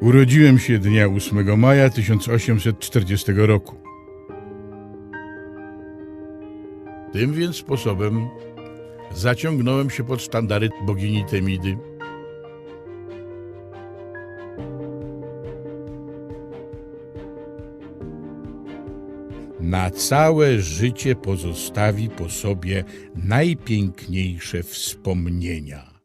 Urodziłem się dnia 8 maja 1840 roku. Tym więc sposobem zaciągnąłem się pod sztandary bogini Temidy. Na całe życie pozostawi po sobie najpiękniejsze wspomnienia.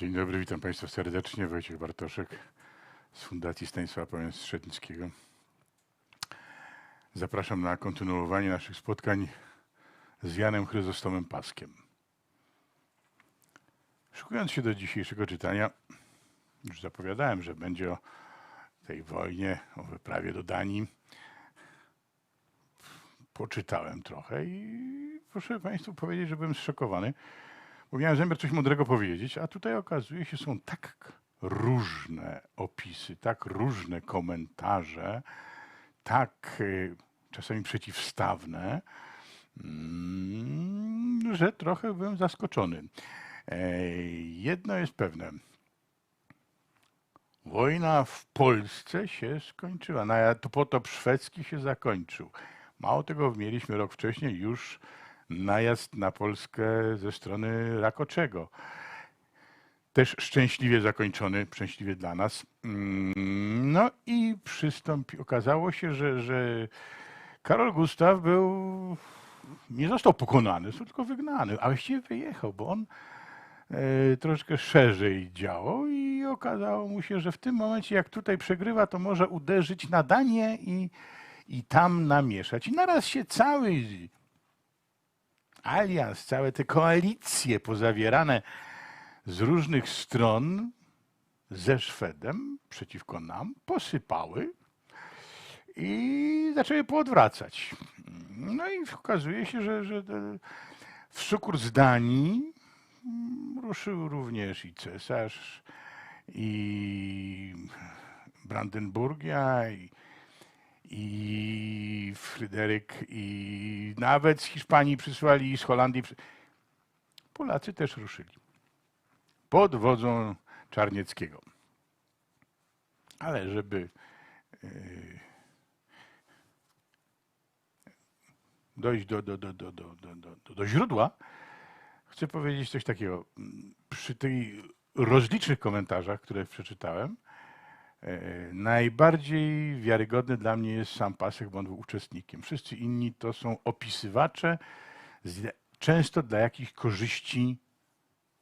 Dzień dobry, witam Państwa serdecznie. Wojciech Bartoszek z Fundacji Stanisława Pamięć-Strzednickiego. Zapraszam na kontynuowanie naszych spotkań z Janem Chryzostomem Paskiem. Szykując się do dzisiejszego czytania, już zapowiadałem, że będzie o tej wojnie, o wyprawie do Danii. Poczytałem trochę i proszę Państwu powiedzieć, że byłem zszokowany, bo miałem zamiar coś mądrego powiedzieć, a tutaj okazuje się, są tak różne opisy, tak różne komentarze, tak y, czasami przeciwstawne, mm, że trochę byłem zaskoczony. E, Jedno jest pewne. Wojna w Polsce się skończyła. Na- To potop szwedzki się zakończył. Mało tego, mieliśmy rok wcześniej już najazd na Polskę ze strony Rakoczego. Też szczęśliwie zakończony, szczęśliwie dla nas. Mm, No i przystąpi, okazało się, że, że Karol Gustaw był, nie został pokonany, tylko wygnany, a właściwie wyjechał, bo on e, troszkę szerzej działał i okazało mu się, że w tym momencie, jak tutaj przegrywa, to może uderzyć na Danię i, i tam namieszać. I naraz się cały alians, całe te koalicje pozawierane z różnych stron ze Szwedem przeciwko nam posypały i zaczęły poodwracać. No i okazuje się, że, że w sukurs Danii ruszył również i cesarz, i Brandenburgia, i, i Fryderyk, i nawet z Hiszpanii przysłali, i z Holandii. Polacy też ruszyli pod wodzą Czarnieckiego. Ale żeby e, dojść do, do, do, do, do, do, do, do źródła, chcę powiedzieć coś takiego. Przy tych rozlicznych komentarzach, które przeczytałem, najbardziej wiarygodny dla mnie jest sam Pasek, bo on był uczestnikiem. Wszyscy inni to są opisywacze, często dla jakichś korzyści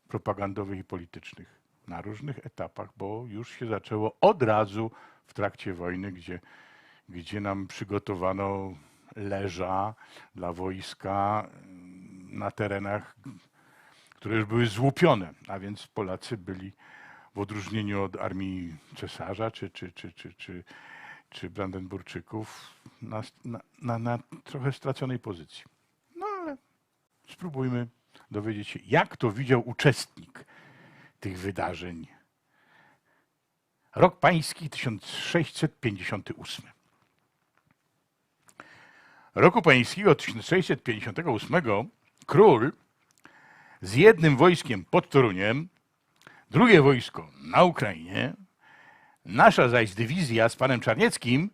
propagandowych i politycznych na różnych etapach, bo już się zaczęło od razu w trakcie wojny, gdzie, gdzie nam przygotowano leża dla wojska mm, na terenach, które już były złupione, a więc Polacy byli w odróżnieniu od armii cesarza czy, czy, czy, czy, czy, czy Brandenburczyków na, na, na, trochę straconej pozycji. No ale spróbujmy dowiedzieć się, jak to widział uczestnik tych wydarzeń. Rok pański 1658. Roku pańskiego 1658 król z jednym wojskiem pod Toruniem, drugie wojsko na Ukrainie, nasza zaś dywizja z panem Czarnieckim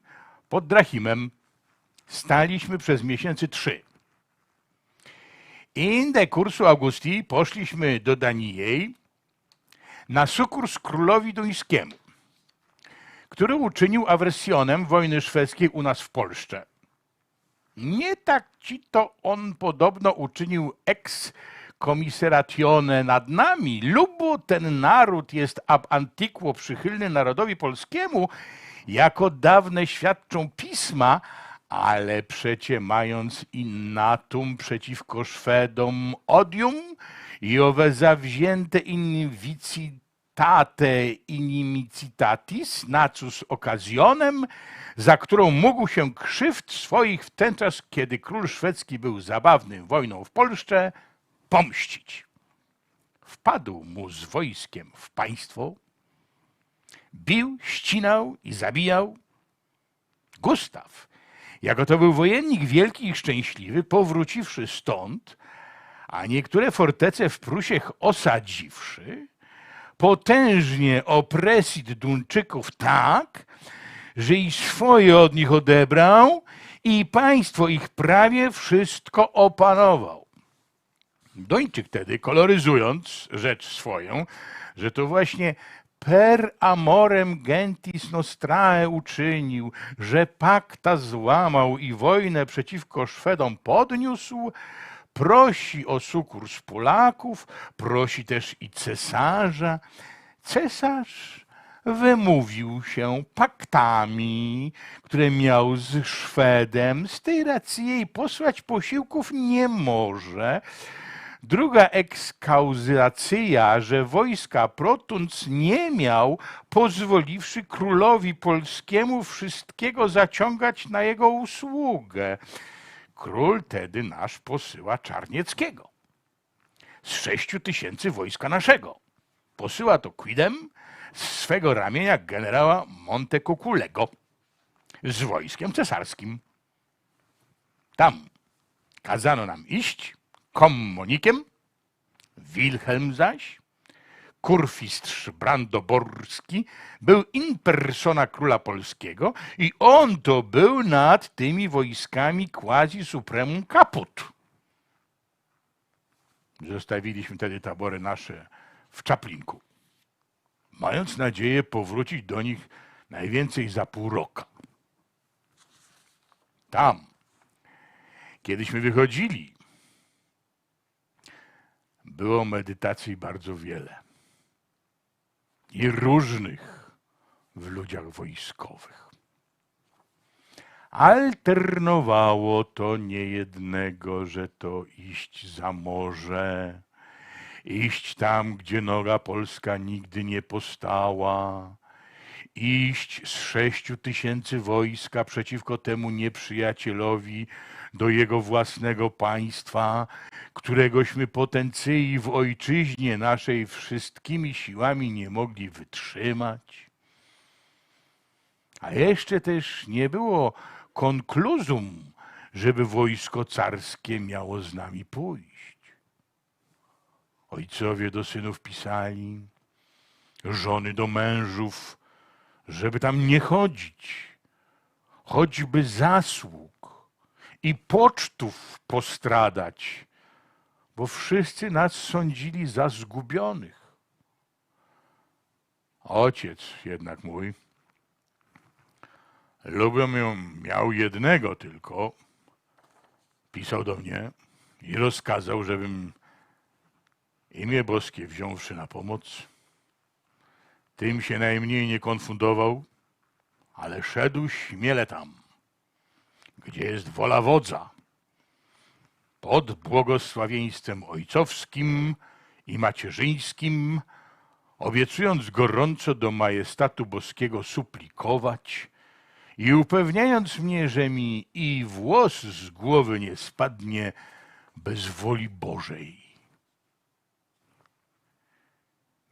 pod Drachimem staliśmy przez miesięcy trzy. In kursu Augusti poszliśmy do Daniej na sukurs królowi duńskiemu, który uczynił awersjonem wojny szwedzkiej u nas w Polsce. Nie tak ci to on podobno uczynił ex komiseratione nad nami, lubo ten naród jest ab antiquo przychylny narodowi polskiemu, jako dawne świadczą pisma, ale przecie mając innatum przeciwko Szwedom odium i owe zawzięte inwici tate inimicitatis nacus occasionem, za którą mógł się krzywd swoich w ten czas, kiedy król szwedzki był zabawnym wojną w Polsce, pomścić. Wpadł mu z wojskiem w państwo, bił, ścinał i zabijał. Gustaw, jako to był wojennik wielki i szczęśliwy, powróciwszy stąd, a niektóre fortece w Prusie osadziwszy, potężnie opresji Duńczyków tak, że i swoje od nich odebrał i państwo ich prawie wszystko opanował. Duńczyk tedy, koloryzując rzecz swoją, że to właśnie per amorem gentis nostrae uczynił, że pakta złamał i wojnę przeciwko Szwedom podniósł, prosi o sukurs Polaków, prosi też i cesarza. Cesarz wymówił się paktami, które miał z Szwedem. Z tej racji jej posłać posiłków nie może. Druga ekskauzacja, że wojska protunc nie miał, pozwoliwszy królowi polskiemu wszystkiego zaciągać na jego usługę. Król tedy nasz posyła Czarnieckiego z sześciu tysięcy wojska naszego. Posyła to quidem z swego ramienia generała Montecuculego z wojskiem cesarskim. Tam kazano nam iść kommonikiem, Wilhelm zaś, kurfistrz brandoborski, był in persona króla polskiego i on to był nad tymi wojskami quasi supremum caput. Zostawiliśmy wtedy tabory nasze w Czaplinku, mając nadzieję powrócić do nich najwięcej za pół roku. Tam, kiedyśmy wychodzili, było medytacji bardzo wiele i różnych w ludziach wojskowych. Alternowało to niejednego, że to iść za morze, iść tam, gdzie noga polska nigdy nie postała, iść z sześciu tysięcy wojska przeciwko temu nieprzyjacielowi do jego własnego państwa, któregośmy potencyi w ojczyźnie naszej wszystkimi siłami nie mogli wytrzymać. A jeszcze też nie było konkluzum, żeby wojsko carskie miało z nami pójść. Ojcowie do synów pisali, żony do mężów, żeby tam nie chodzić, choćby zasług i pocztów postradać, bo wszyscy nas sądzili za zgubionych. Ojciec jednak mój ją, miał jednego tylko, pisał do mnie i rozkazał, żebym imię boskie wziąwszy na pomoc, tym się najmniej nie konfundował, ale szedł śmiele tam, gdzie jest wola wodza, pod błogosławieństwem ojcowskim i macierzyńskim, obiecując gorąco do majestatu boskiego suplikować i upewniając mnie, że mi i włos z głowy nie spadnie bez woli Bożej.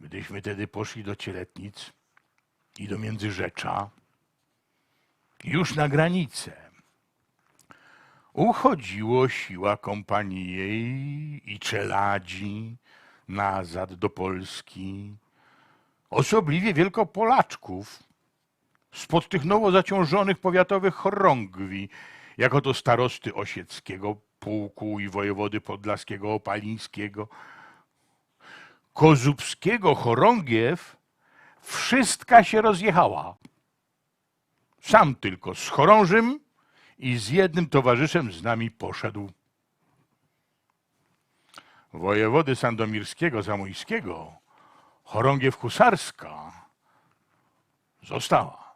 Gdyśmy tedy poszli do Cieletnic i do Międzyrzecza, już na granicę, uchodziło siła kompanii jej i czeladzi nazad do Polski, osobliwie Wielkopolaczków, spod tych nowo zaciążonych powiatowych chorągwi, jako to starosty osieckiego pułku i wojewody podlaskiego opalińskiego, kozubskiego chorągiew, wszystka się rozjechała. Sam tylko z chorążym i z jednym towarzyszem z nami poszedł. Wojewody sandomirskiego, zamojskiego, chorągiew husarska została.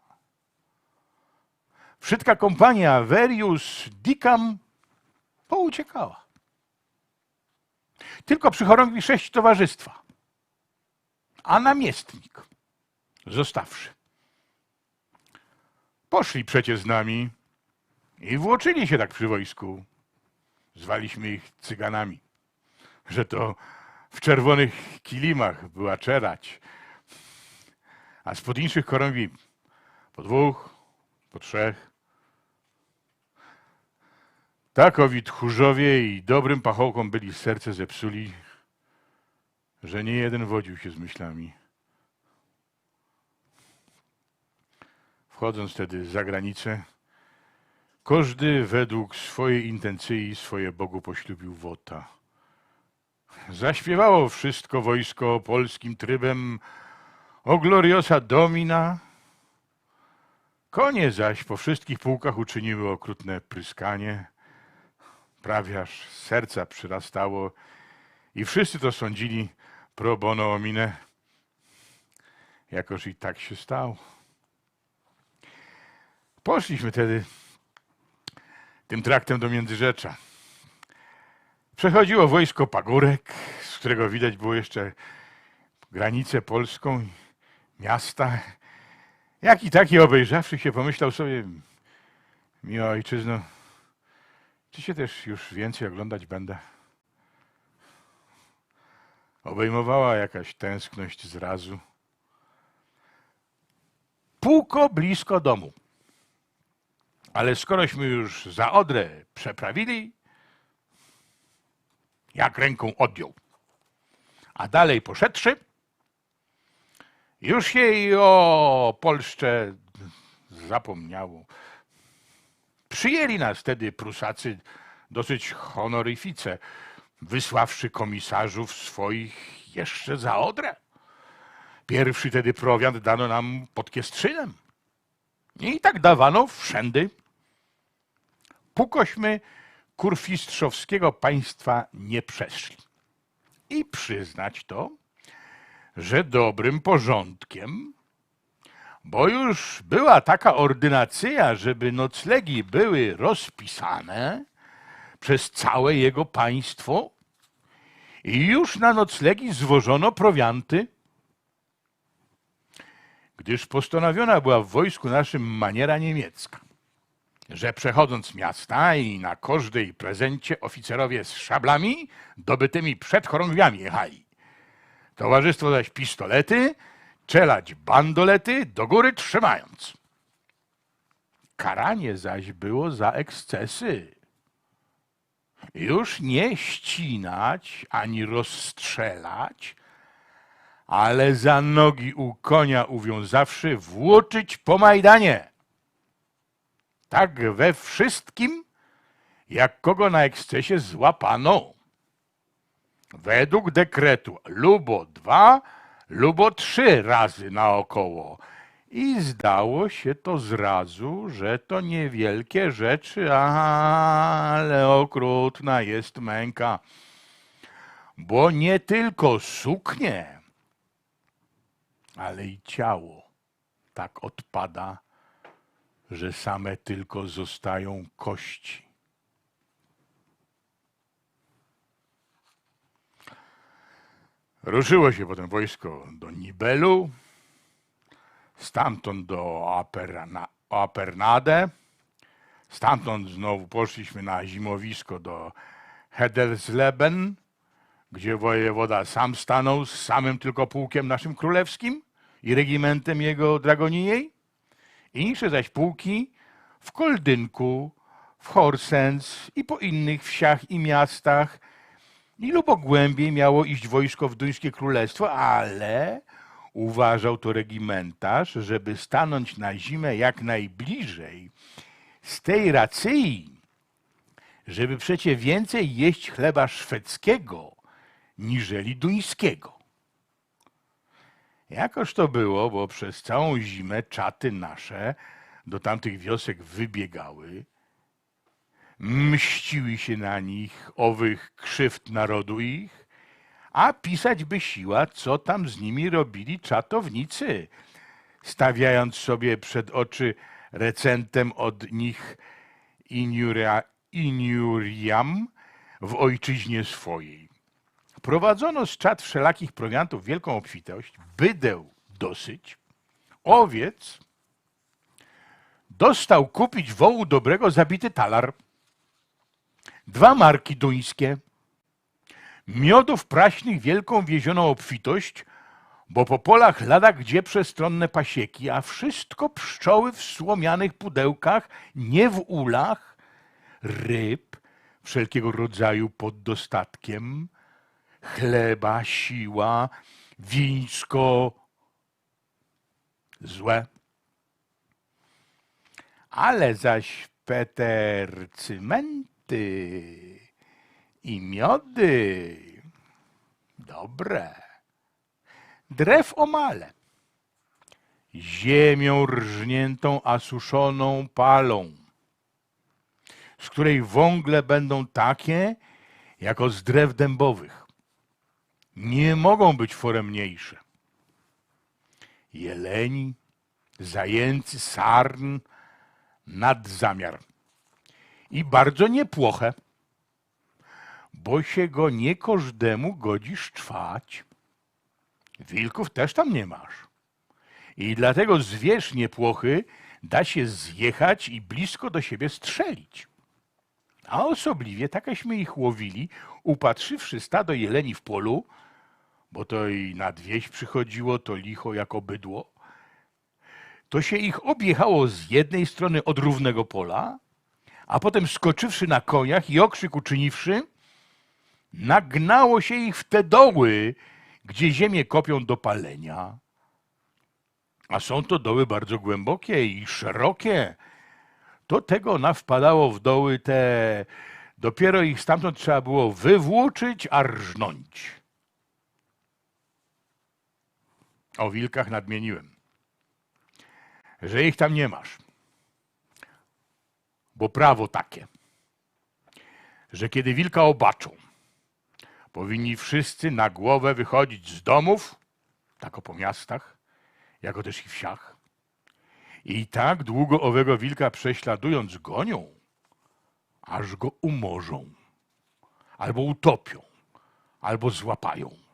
Wszystka kompania Verius Dicam pouciekała. Tylko przy chorągwi sześć towarzystwa. a namiestnik, zostawszy. Poszli przecie z nami i włóczyli się tak przy wojsku. Zwaliśmy ich cyganami, że to w czerwonych kilimach była czerać, a spod inszych chorągwi po dwóch, po trzech. Takowi tchórzowie i dobrym pachołkom byli serce zepsuli, że nie jeden wodził się z myślami. Wchodząc wtedy za granicę, każdy według swojej intencji swoje Bogu poślubił wota. Zaśpiewało wszystko wojsko polskim trybem o gloriosa domina. Konie zaś po wszystkich pułkach uczyniły okrutne pryskanie. Prawie aż serca przyrastało i wszyscy to sądzili pro bono omine. Jakoż i tak się stało. Poszliśmy tedy tym traktem do Międzyrzecza. Przechodziło wojsko Pagórek, z którego widać było jeszcze granicę polską, miasta. Jak i taki obejrzawszy się, pomyślał sobie, miła ojczyzno, czy się też już więcej oglądać będę? Obejmowała jakaś tęskność zrazu. Półko blisko domu. Ale skorośmy już za Odrę przeprawili, jak ręką odjął. A dalej poszedłszy, już jej o Polszcze zapomniało. Przyjęli nas wtedy Prusacy dosyć honoryfice, wysławszy komisarzów swoich jeszcze za Odrę. Pierwszy tedy prowiant dano nam pod Kiestrzynem. I tak dawano wszędy. Pókośmy kurfistrzowskiego państwa nie przeszli. I przyznać to, że dobrym porządkiem, bo już była taka ordynacja, żeby noclegi były rozpisane przez całe jego państwo i już na noclegi zwożono prowianty, gdyż postanowiona była w wojsku naszym maniera niemiecka, że przechodząc miasta i na każdej prezencie oficerowie z szablami dobytymi przed chorągwiami jechali. Towarzystwo zaś pistolety, czelać bandolety, do góry trzymając. Karanie zaś było za ekscesy. Już nie ścinać ani rozstrzelać, ale za nogi u konia uwiązawszy włóczyć po Majdanie. Tak we wszystkim, jak kogo na ekscesie złapano. Według dekretu lubo dwa, lubo trzy razy naokoło. I zdało się to zrazu, że to niewielkie rzeczy, ale okrutna jest męka. Bo nie tylko suknie, ale i ciało tak odpada, że same tylko zostają kości. Ruszyło się potem wojsko do Nibelu, stamtąd do Aperna, Apernade, stamtąd znowu poszliśmy na zimowisko do Hedelsleben, gdzie wojewoda sam stanął z samym tylko pułkiem naszym królewskim i regimentem jego dragoniejej, insze zaś pułki w Koldynku, w Horsens i po innych wsiach i miastach, i lubo głębiej miało iść wojsko w Duńskie Królestwo, ale uważał to regimentarz, żeby stanąć na zimę jak najbliżej z tej racji, żeby przecie więcej jeść chleba szwedzkiego, niżeli duńskiego. Jakoż to było, bo przez całą zimę czaty nasze do tamtych wiosek wybiegały, mściły się na nich owych krzywd narodu ich, a pisać by siła, co tam z nimi robili czatownicy, stawiając sobie przed oczy recentem od nich iniuria, iniuriam w ojczyźnie swojej. Prowadzono z czat wszelakich prowiantów wielką obfitość, bydeł dosyć, owiec, dostał kupić wołu dobrego zabity talar, dwa marki duńskie, miodów praśnych wielką wiezioną obfitość, bo po polach lada gdzie przestronne pasieki, a wszystko pszczoły w słomianych pudełkach, nie w ulach, ryb wszelkiego rodzaju pod dostatkiem, chleba, siła, wińsko, złe. Ale zaś Peter cymenty i miody dobre. Drew omale. Ziemią rżniętą, a suszoną palą, z której wągle będą takie, jako z drew dębowych. Nie mogą być foremniejsze. Jeleni, zajęcy, sarn, nadzamiar. I bardzo niepłoche, bo się go nie każdemu godzi szczwać. Wilków też tam nie masz. I dlatego zwierz niepłochy da się zjechać i blisko do siebie strzelić. A osobliwie takeśmy ich łowili, upatrzywszy stado jeleni w polu, bo to i nad wieś przychodziło to licho jako bydło, to się ich objechało z jednej strony od równego pola, a potem skoczywszy na koniach i okrzyk uczyniwszy, nagnało się ich w te doły, gdzie ziemię kopią do palenia. A są to doły bardzo głębokie i szerokie. To tego nawpadało w doły te. Dopiero ich stamtąd trzeba było wywłóczyć, a rżnąć. O wilkach nadmieniłem, że ich tam nie masz. Bo prawo takie, że kiedy wilka obaczą, powinni wszyscy na głowę wychodzić z domów, tak o po miastach, jako też i wsiach. I tak długo owego wilka prześladując gonią, aż go umorzą, albo utopią, albo złapają.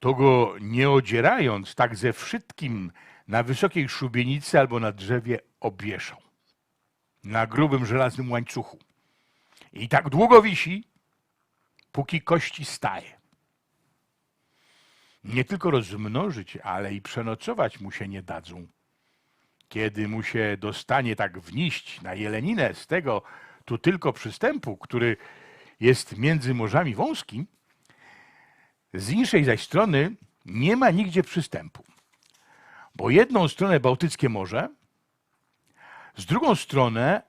To go nie odzierając, tak ze wszystkim na wysokiej szubienicy albo na drzewie obwieszą, na grubym żelaznym łańcuchu. I tak długo wisi, póki kości staje. Nie tylko rozmnożyć, ale i przenocować mu się nie dadzą. Kiedy mu się dostanie tak wniść na jeleninę z tego tu tylko przystępu, który jest między morzami wąskim, z inszej zaś strony nie ma nigdzie przystępu. Bo jedną stronę Bałtyckie Morze, z drugą stronę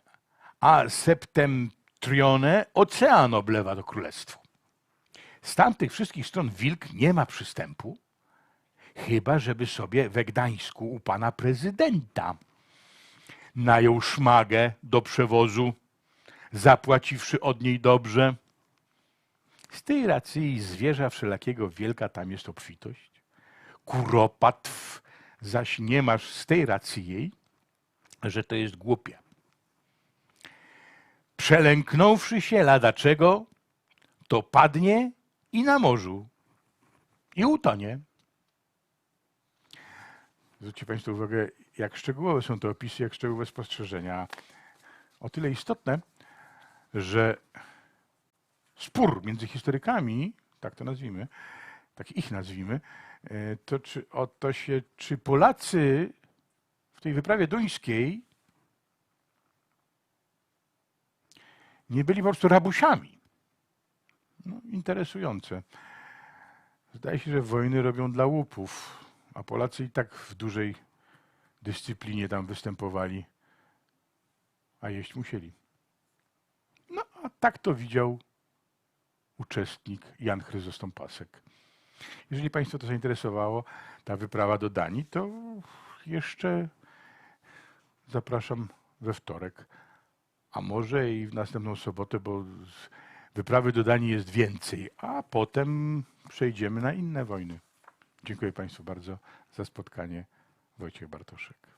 a septentrione ocean oblewa to królestwo. Z tamtych wszystkich stron wilk nie ma przystępu, chyba żeby sobie we Gdańsku u pana prezydenta najął szmagę do przewozu, zapłaciwszy od niej dobrze. Z tej racji zwierza wszelakiego wielka tam jest obfitość. Kuropatw zaś nie masz z tej racji jej, że to jest głupie. Przelęknąwszy się lada czego, to padnie i na morzu, i utonie. Zwróćcie Państwo uwagę, jak szczegółowe są te opisy, jak szczegółowe spostrzeżenia. O tyle istotne, że spór między historykami, tak to nazwijmy, tak ich nazwijmy, e, to czy, o to się, czy Polacy w tej wyprawie duńskiej nie byli po prostu rabusiami. No, interesujące. Zdaje się, że wojny robią dla łupów, a Polacy i tak w dużej dyscyplinie tam występowali, a jeść musieli. No, a tak to widział uczestnik Jan Chryzostom Pasek. Jeżeli Państwa to zainteresowało, ta wyprawa do Danii, to jeszcze zapraszam we wtorek, a może i w następną sobotę, bo wyprawy do Danii jest więcej, a potem przejdziemy na inne wojny. Dziękuję Państwu bardzo za spotkanie. Wojciech Bartoszek.